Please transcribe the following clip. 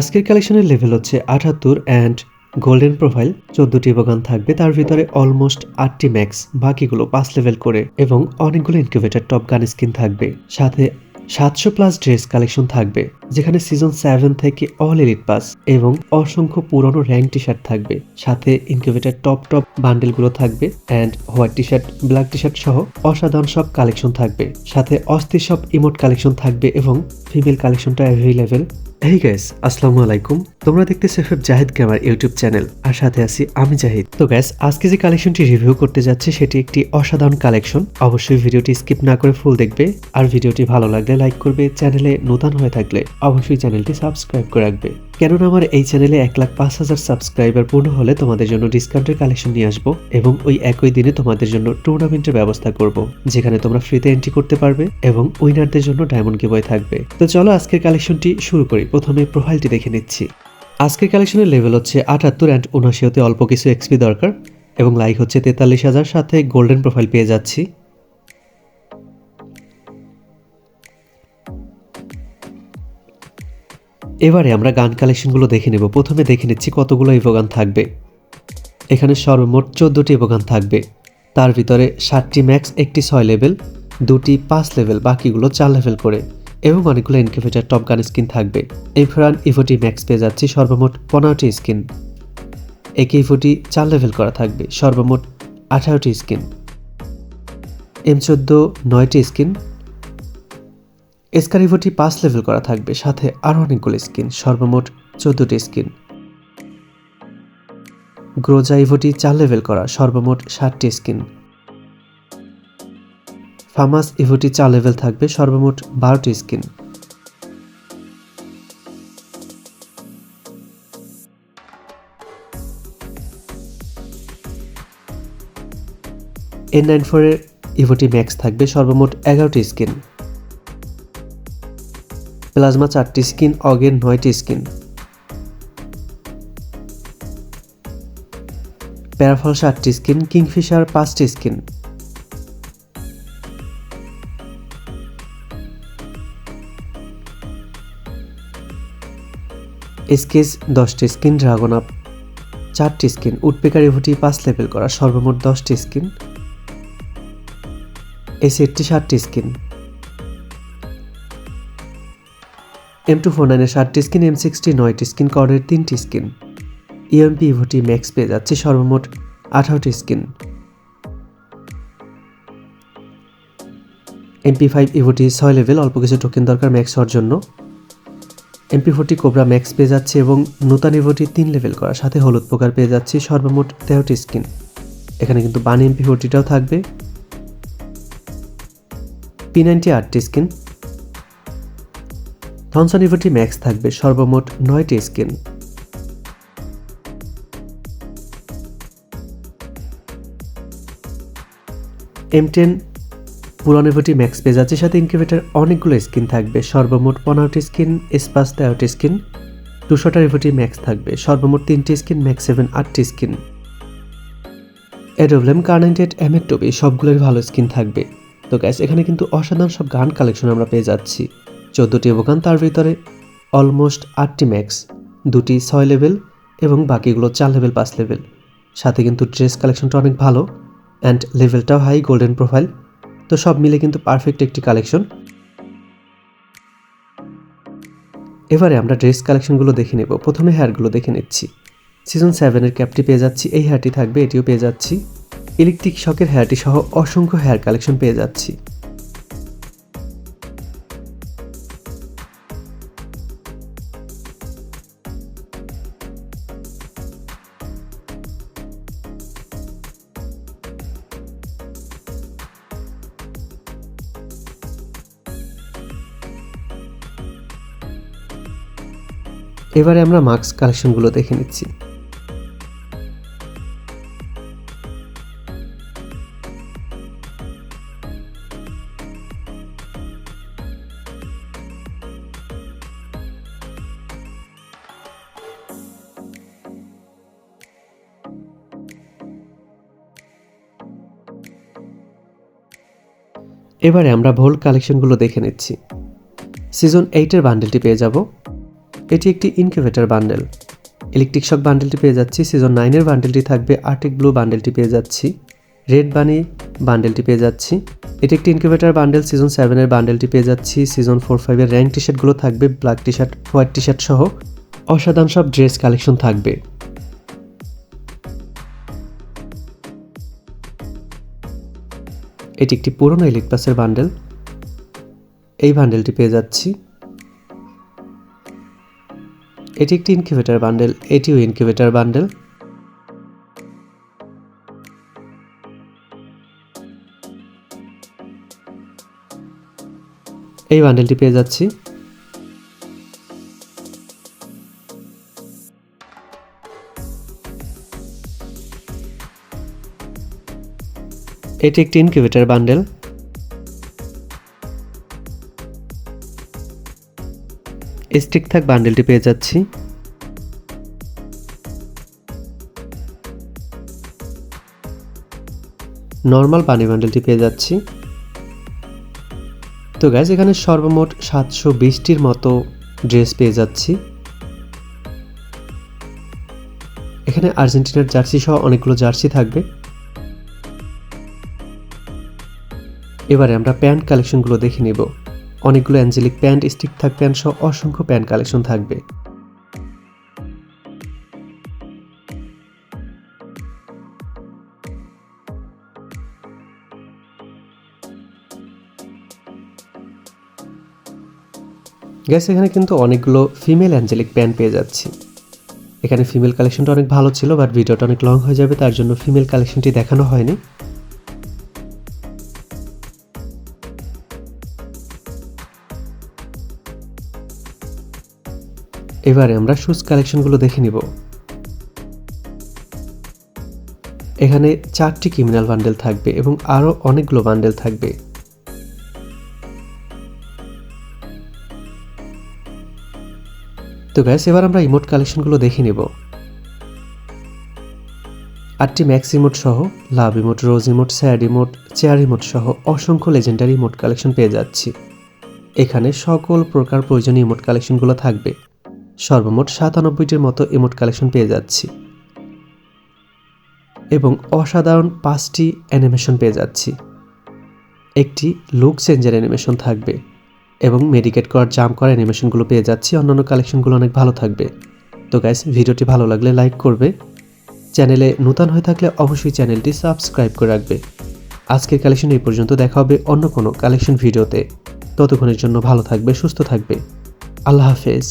আজকের কালেকশনের লেভেল হচ্ছে আটাত্তর অ্যান্ড গোল্ডেন প্রোফাইল চোদ্দটি বাগান থাকবে, তার ভিতরে অলমোস্ট আটটি ম্যাক্স বাকিগুলো পাঁচ লেভেল করে এবং অনেকগুলো ইনকিউবেটার টপ গান স্কিন থাকবে। সাথে সাতশো প্লাস ড্রেস কালেকশন থাকবে, যেখানে সিজন সেভেন থেকে অল এলিট পাস এবং অসংখ্য পুরনো র্যাঙ্ক টি শার্ট থাকবে। সাথে ইনকিউবেটার টপ টপ বান্ডেলগুলো থাকবে and white T shirt black T shirt সহ অসাধারণ সব কালেকশন থাকবে। সাথে অস্থির সব ইমোট কালেকশন থাকবে এবং ফিমেল কালেকশনটা অ্যাভেলেবেল এই গ্যাস আসসালামু আলাইকুম। তোমরা দেখতে সেফেব জাহিদ আমার ইউটিউব চ্যানেল আর সাথে আছি আমি জাহিদ তো গ্যাস আজকে যে কালেকশনটি রিভিউ করতে যাচ্ছি, সেটি একটি অসাধারণ কালেকশন অবশ্যই ভিডিওটি স্কিপ না করে ফুল দেখবে, আর ভিডিওটি ভালো লাগলে লাইক করবে চ্যানেলে নতুন হয়ে থাকলে অবশ্যই চ্যানেলটি সাবস্ক্রাইব করে রাখবে। কেননা আমার এই চ্যানেলে এক লাখ পাঁচ হাজার সাবস্ক্রাইবার পূর্ণ হলে তোমাদের জন্য ডিসকাউন্টের কালেকশন নিয়ে আসব এবং ওই একই দিনে তোমাদের জন্য টুর্নামেন্টের ব্যবস্থা করব, যেখানে তোমরা ফ্রিতে এন্ট্রি করতে পারবে এবং উইনারদের জন্য ডায়মন্ড গিবয় থাকবে। তো চলো আজকের কালেকশনটি শুরু করি। প্রথমে প্রোফাইলটি দেখে নিচ্ছি। আজকের কালেকশনের লেভেল হচ্ছে আটাত্তর অ্যান্ড উনআশি হতে অল্প কিছু এক্সপি দরকার এবং লাইক হচ্ছে তেতাল্লিশ হাজার সাথে গোল্ডেন প্রোফাইল পেয়ে যাচ্ছি। এবারে আমরা গান কালেকশনগুলো দেখে নেব। প্রথমে দেখে নিচ্ছি কতগুলো ইভোগান থাকবে। এখানে সর্বমোট চোদ্দোটি ইভোগান থাকবে। তার ভিতরে সাতটি ম্যাক্স একটি ছয় লেভেল দুটি পাঁচ লেভেল বাকিগুলো চার লেভেল করে, এবং অনেকগুলো ইনকিউবেটার টপ গান স্কিন থাকবে। এই ফ্রান ইভোটি ম্যাক্স পেয়ে যাচ্ছি সর্বমোট পনেরোটি স্কিন একে ইভোটি চার লেভেল করা থাকবে, সর্বমোট আঠারোটি স্কিন এম চোদ্দ, নয়টি স্কিন এসকারিভোটি পাঁচ লেভেল করা থাকবে, সাথে আরও অনেকগুলো স্কিন সর্বমোট চোদ্দোটি স্কিন গ্রোজা ইভোটি চার লেভেল করা, সর্বমোট ষাটটি স্কিন ফামাস ইভোটি চার লেভেল থাকবে, সর্বমোট বারোটি স্কিন এন নাইন ফোরের ইভোটি ম্যাক্স থাকবে, সর্বমোট এগারোটি স্কিন প্লাজমা চারটি স্কিন, অগের নয়টি স্কিন। প্যারাফল সাতটি স্কিন, কিংফিশার পাঁচটি স্কিন। স্কেচ দশটি স্কিন, ড্রাগন আপ চারটি স্কিন উডপেকার ইভোটি পাঁচ লেভেল করা, সর্বমোট দশটি স্কিন। এই সেটটি ষাটটি স্কিন। এম টু ফোর নাইনের সাতটি স্কিন এম সিক্সটি নয়টি স্কিন কর্ডের তিনটি স্কিন ইএমপি ইভোটি ম্যাক্স পেয়ে যাচ্ছে সর্বমোট আঠারোটি স্কিন এমপি ফাইভ ইভোটি ছয় লেভেল অল্প কিছু টোকেন দরকার ম্যাক্স হওয়ার জন্য। এমপি ফোরটি কোবরা ম্যাক্স পেয়ে যাচ্ছে এবং নূতন ইভোটি তিন লেভেল করার সাথে হলুদ পোকার পেয়ে যাচ্ছে সর্বমোট তেরোটি স্কিন এখানে কিন্তু বানি এমপি ফোরটিটাও থাকবে। পি নাইনটি আটটি স্কিন থনসন ইভোটি ম্যাক্স থাকবে সর্বমোট নয়টি স্কিন এম টেন পুরান ইভোটি ম্যাক্স পেয়ে যাচ্ছে সাথে ইনকিউবেটার অনেকগুলো স্কিন থাকবে সর্বমোট পনেরোটি স্কিন স্পাস তেরোটি স্কিন দুশোটা ইভোটি ম্যাক্স থাকবে সর্বমোট তিনটি স্কিন ম্যাক্স সেভেন আটটি স্কিন এডোভলেম কার্নাইটেড এমেকটোবি সবগুলোর ভালো স্কিন থাকবে তো গ্যাস এখানে কিন্তু অসাধারণ সব গান কালেকশন আমরা পেয়ে যাচ্ছি। চোদ্দোটি অবগান তার ভিতরে অলমোস্ট আটটি ম্যাক্স, দুটি ছয় লেভেল এবং বাকিগুলো চার লেভেল, পাঁচ লেভেল। সাথে কিন্তু ড্রেস কালেকশনটা অনেক ভালো অ্যান্ড লেভেলটাও হাই গোল্ডেন প্রোফাইল তো সব মিলে কিন্তু পারফেক্ট একটি কালেকশন। এবারে আমরা ড্রেস কালেকশনগুলো দেখে নেব। প্রথমে হেয়ারগুলো দেখে নিচ্ছি। সিজন সেভেনের ক্যাপটি পেয়ে যাচ্ছি। এই হেয়ারটি থাকবে, এটিও পেয়ে যাচ্ছি। ইলেকট্রিক শকের হেয়ারটি সহ অসংখ্য হেয়ার কালেকশন পেয়ে যাচ্ছি। এবারে আমরা মাস্ক কালেকশনগুলো দেখে নিচ্ছি। এবারে আমরা ভোল্ট কালেকশনগুলো দেখে নিচ্ছি। সিজন এইটের বান্ডেলটি পেয়ে যাব। এটি একটি ইনকিউবেটর বান্ডেল ইলেকট্রিক শক বান্ডেলটি পেয়ে যাচ্ছি। সিজন নাইনের বান্ডেলটি থাকবে। আর্টিক ব্লু বান্ডেলটি পেয়ে যাচ্ছি। রেড বানি বান্ডেলটি পেয়ে যাচ্ছি। এটি একটি ইনকিউবেটর বান্ডেল সিজন সেভেনের বান্ডেলটি পেয়ে যাচ্ছি। সিজন ফোর ফাইভের র্যাঙ্ক টি শার্টগুলো থাকবে। Black T shirt white T shirt সহ অসাধারণ সব ড্রেস কালেকশন থাকবে। এটি একটি পুরনো ইলেক পাসের বান্ডেল এই বান্ডেলটি পেয়ে যাচ্ছি। এটি একটি ইনকিউবেটর বান্ডেল এটিও ইনকিউবেটর বান্ডেল এই বান্ডেলটি পেয়ে যাচ্ছি। এটি একটি ইনকিউবেটর বান্ডেল স্টিক থাক বান্ডেলটি পেয়ে যাচ্ছি। নর্মাল পানি বান্ডেলটি পেয়ে যাচ্ছি। তো গ্যাস এখানে সর্বমোট সাতশো বিশটির মতো ড্রেস পেয়ে যাচ্ছি। এখানে আর্জেন্টিনার জার্সি সহ অনেকগুলো জার্সি থাকবে। এবারে আমরা প্যান্ট কালেকশনগুলো দেখে নেব। অনেকগুলো অ্যাঞ্জেলিক প্যান্ট, স্টিক থাক প্যান্ট সহ অসংখ্য প্যান্ট কালেকশন থাকবে। গ্যাস এখানে কিন্তু অনেকগুলো ফিমেল অ্যাঞ্জেলিক প্যান্ট পেয়ে যাচ্ছি। এখানে ফিমেল কালেকশনটা অনেক ভালো ছিল বাট ভিডিওটা অনেক লং হয়ে যাবে, তার জন্য ফিমেল কালেকশনটি দেখানো হয়নি। এবারে আমরা শুজ কালেকশনগুলো দেখে নিব। এখানে চারটি ক্রিমিনাল বান্ডেল থাকবে এবং আরও অনেকগুলো বান্ডেল থাকবে। তো গ্যাস এবার আমরা ইমোট কালেকশনগুলো দেখে নেব। আটটি ম্যাক্স ইমোট সহ love emote rose emote sad emote chair emote সহ অসংখ্য লেজেন্ডারি ইমোট কালেকশন পেয়ে যাচ্ছি। এখানে সকল প্রকার প্রয়োজনীয় ইমোট কালেকশনগুলো থাকবে। সর্বমোট সাতানব্বইটির মতো ইমোট কালেকশন পেয়ে যাচ্ছি। এবং অসাধারণ পাঁচটি অ্যানিমেশন পেয়ে যাচ্ছি। একটি লুক চেঞ্জের অ্যানিমেশন থাকবে এবং মেডিকেট করার জাম্প করা অ্যানিমেশনগুলো পেয়ে যাচ্ছি। অন্যান্য কালেকশনগুলো অনেক ভালো থাকবে। তো গাইস ভিডিওটি ভালো লাগলে লাইক করবে। চ্যানেলে নূতন হয়ে থাকলে অবশ্যই চ্যানেলটি সাবস্ক্রাইব করে রাখবে। আজকের কালেকশন এই পর্যন্ত দেখা হবে অন্য কোনো কালেকশন ভিডিওতে ততক্ষণের জন্য ভালো থাকবে, সুস্থ থাকবে। আল্লাহ হাফেজ।